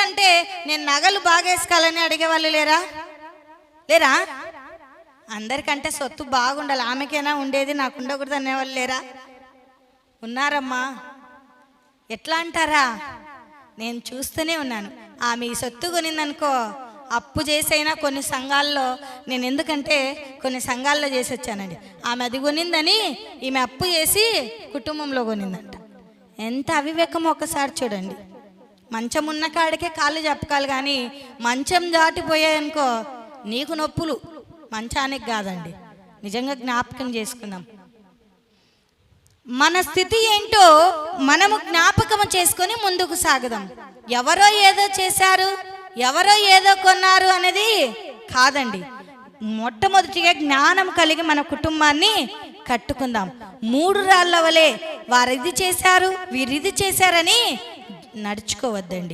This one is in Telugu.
ఎందుకంటే నేను నగలు బాగేసుకోవాలని అడిగేవాళ్ళు లేరా? లేరా? అందరికంటే సొత్తు బాగుండాలి. ఆమెకైనా ఉండేది నాకు ఉండకూడదు అనేవాళ్ళు లేరా? ఉన్నారమ్మా. ఎట్లా అంటారా? నేను చూస్తూనే ఉన్నాను. ఆమె ఈ సొత్తు కొనిందనుకో అప్పు చేసైనా కొన్ని సంఘాల్లో నేను ఎందుకంటే కొన్ని సంఘాల్లో చేసి వచ్చానండి ఆమె అది కొనిందని ఈమె అప్పు చేసి కుటుంబంలో కొనిందంట. ఎంత అవివేకం ఒకసారి చూడండి. మంచం ఉన్న కాడికే కాళ్ళు చెప్పకాలి కానీ మంచం దాటిపోయాయనుకో నీకు నొప్పులు. మంచానికి కాదండి. నిజంగా జ్ఞాపకం చేసుకుందాం. మన స్థితి ఏంటో మనము జ్ఞాపకం చేసుకొని ముందుకు సాగుదాం. ఎవరో ఏదో చేశారు ఎవరో ఏదో కొన్నారు అనేది కాదండి. మొట్టమొదటిగా జ్ఞానం కలిగి మన కుటుంబాన్ని కట్టుకుందాం. మూడు రాళ్ళ వలె వారు ఇది చేశారు వీరిది చేశారని నడుచుకోవద్దండి.